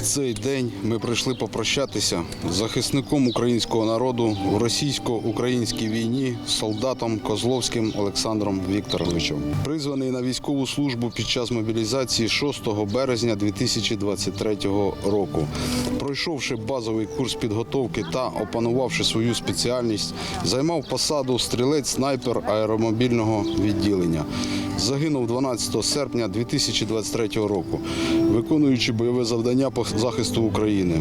цей день ми прийшли попрощатися з захисником українського народу в російсько-українській війні солдатом Козловським Олександром Вікторовичем, призваний на військову службу під час мобілізації 6 березня 2023 року. Пройшовши базовий курс підготовки та опанувавши свою спеціальність, займав посаду стрілець-снайпер аеромобільного відділення. Загинув 12 серпня 2023 року, виконуючи бойове завдання по захисту України.